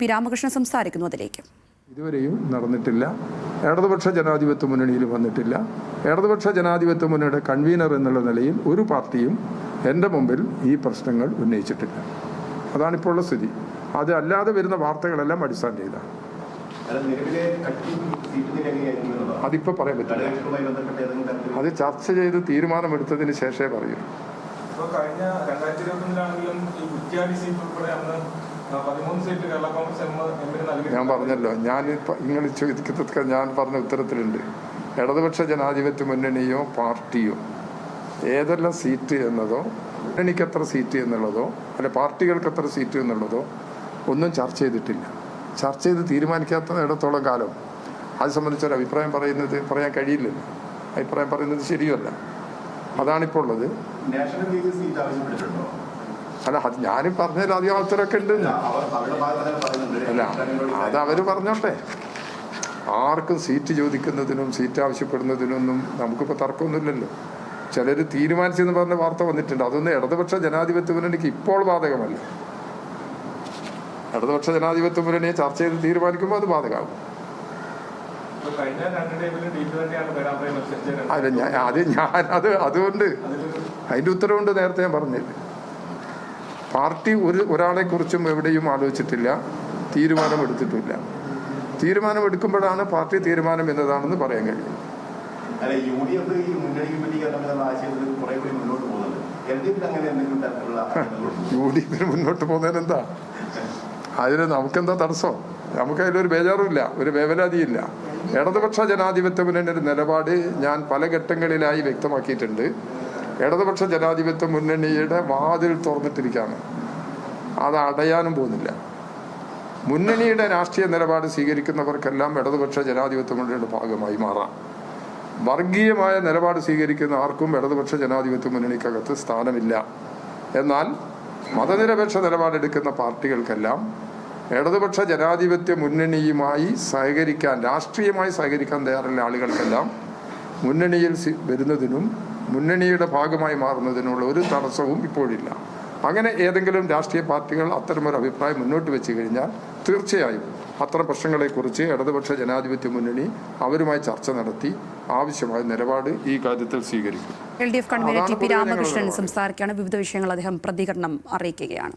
P Ramakrishnan സംസാരിക്കുന്നു അതിലേക്ക്. ഇതുവരെയും നടന്നിട്ടില്ല. ഇടതുപക്ഷ ജനാധിപത്യ മുന്നണിയിൽ വന്നിട്ടില്ല. ഇടതുപക്ഷ ജനാധിപത്യ മുന്നണിയുടെ കൺവീനർ എന്നുള്ള നിലയിൽ ഒരു പാർട്ടിയും എന്റെ മുമ്പിൽ ഈ പ്രശ്നങ്ങൾ ഉന്നയിച്ചിട്ടില്ല. അതാണിപ്പോൾ ഉള്ള സ്ഥിതി. അത് അല്ലാതെ വരുന്ന വാർത്തകളെല്ലാം അടിസ്ഥാനം ചെയ്താണ്. അതിപ്പോ പറയാൻ പറ്റില്ല. അത് ചർച്ച ചെയ്ത് തീരുമാനമെടുത്തതിന് ശേഷമേ പറയൂ ഇപ്പൊ കഴിഞ്ഞ രണ്ടായിരത്തി ഇരുപത്തൊന്നിലാണെങ്കിലും ഈ കുറ്റ്യാടി സീറ്റ് ഉൾപ്പെടെ അന്ന് ഞാൻ പറഞ്ഞല്ലോ ഞാൻ നിങ്ങൾ ചോദിക്കത്തൊക്കെ ഞാൻ പറഞ്ഞ ഉത്തരത്തിലുണ്ട്. ഇടതുപക്ഷ ജനാധിപത്യ മുന്നണിയോ പാർട്ടിയോ ഏതെല്ലാം സീറ്റ് എന്നതോ മുന്നണിക്ക് എത്ര സീറ്റ് എന്നുള്ളതോ അല്ലെ പാർട്ടികൾക്ക് എത്ര സീറ്റ് എന്നുള്ളതോ ഒന്നും ചർച്ച ചെയ്തിട്ടില്ല. ചർച്ച ചെയ്ത് തീരുമാനിക്കാത്ത ഇടത്തോളം കാലം. അത് സംബന്ധിച്ചൊരു അഭിപ്രായം പറയുന്നത് പറയാൻ കഴിയില്ലല്ലോ അഭിപ്രായം പറയുന്നത് ശരിയല്ല അതാണിപ്പോൾ ഉള്ളത്. അല്ല അത് ഞാനും പറഞ്ഞതിൽ അധികം ആൾക്കാരൊക്കെ ഉണ്ട്. അല്ല, അത് അവർ പറഞ്ഞോട്ടെ. ആർക്കും സീറ്റ് ചോദിക്കുന്നതിനും സീറ്റ് ആവശ്യപ്പെടുന്നതിനൊന്നും നമുക്കിപ്പോൾ തർക്കമൊന്നുമില്ലല്ലോ. ചിലർ തീരുമാനിച്ചെന്ന് പറഞ്ഞ വാർത്ത വന്നിട്ടുണ്ട്. അതൊന്നും ഇടതുപക്ഷ ജനാധിപത്യ മുന്നണിക്ക് ഇപ്പോൾ ബാധകമല്ല. ഇടതുപക്ഷ ജനാധിപത്യ മുന്നണിയെ ചർച്ച ചെയ്ത് തീരുമാനിക്കുമ്പോൾ അത് ബാധകമാകും. അല്ല ഞാൻ അത് ഞാൻ അത് അതുകൊണ്ട് അതിന്റെ ഉത്തരവുണ്ട് നേരത്തെ ഞാൻ പറഞ്ഞില്ല പാർട്ടി ഒരു ഒരാളെ കുറിച്ചും എവിടെയും ആലോചിച്ചിട്ടില്ല തീരുമാനമെടുത്തിട്ടില്ല. തീരുമാനമെടുക്കുമ്പോഴാണ് പാർട്ടി തീരുമാനം എന്നതാണെന്ന് പറയാൻ കഴിയും? യു ഡി എഫിന് മുന്നോട്ട് പോകുന്നതിന് എന്താ അതിന് നമുക്കെന്താ തടസ്സം? നമുക്ക് അതിലൊരു ബേജാറുമില്ല ഒരു വേവലാതിയില്ല. ഇടതുപക്ഷ ജനാധിപത്യ മുന്നണിയുടെ നിലപാട് ഞാൻ പല ഘട്ടങ്ങളിലായി വ്യക്തമാക്കിയിട്ടുണ്ട്. ഇടതുപക്ഷ ജനാധിപത്യ മുന്നണിയുടെ വാതിൽ തുറന്നിട്ടിരിക്കുകയാണ്. അത് അടയാനും പോകുന്നില്ല. മുന്നണിയുടെ രാഷ്ട്രീയ നിലപാട് സ്വീകരിക്കുന്നവർക്കെല്ലാം ഇടതുപക്ഷ ജനാധിപത്യ മുന്നണിയുടെ ഭാഗമായി മാറാം. വർഗീയമായ നിലപാട് സ്വീകരിക്കുന്ന ആർക്കും ഇടതുപക്ഷ ജനാധിപത്യ മുന്നണിക്കകത്ത് സ്ഥാനമില്ല. എന്നാൽ മതനിരപേക്ഷ നിലപാടെടുക്കുന്ന പാർട്ടികൾക്കെല്ലാം ഇടതുപക്ഷ ജനാധിപത്യ മുന്നണിയുമായി സഹകരിക്കാൻ രാഷ്ട്രീയമായി സഹകരിക്കാൻ തയ്യാറുള്ള ആളുകൾക്കെല്ലാം മുന്നണിയിൽ വരുന്നതിനും മുന്നണിയുടെ ഭാഗമായി മാറുന്നതിനുള്ള ഒരു തടസ്സവും ഇപ്പോഴില്ല. അങ്ങനെ ഏതെങ്കിലും രാഷ്ട്രീയ പാർട്ടികൾ അത്തരമൊരു അഭിപ്രായം മുന്നോട്ട് വെച്ച് കഴിഞ്ഞാൽ തീർച്ചയായും അത്തരം പ്രശ്നങ്ങളെക്കുറിച്ച് ഇടതുപക്ഷ ജനാധിപത്യ മുന്നണി അവരുമായി ചർച്ച നടത്തി ആവശ്യമായ നിലപാട് ഈ കാര്യത്തിൽ സ്വീകരിക്കും. L D F convener T P Ramakrishnan. സംസാരിക്കുകയാണ്. വിവിധ വിഷയങ്ങൾ അദ്ദേഹം പ്രതികരണം അറിയിക്കുകയാണ്.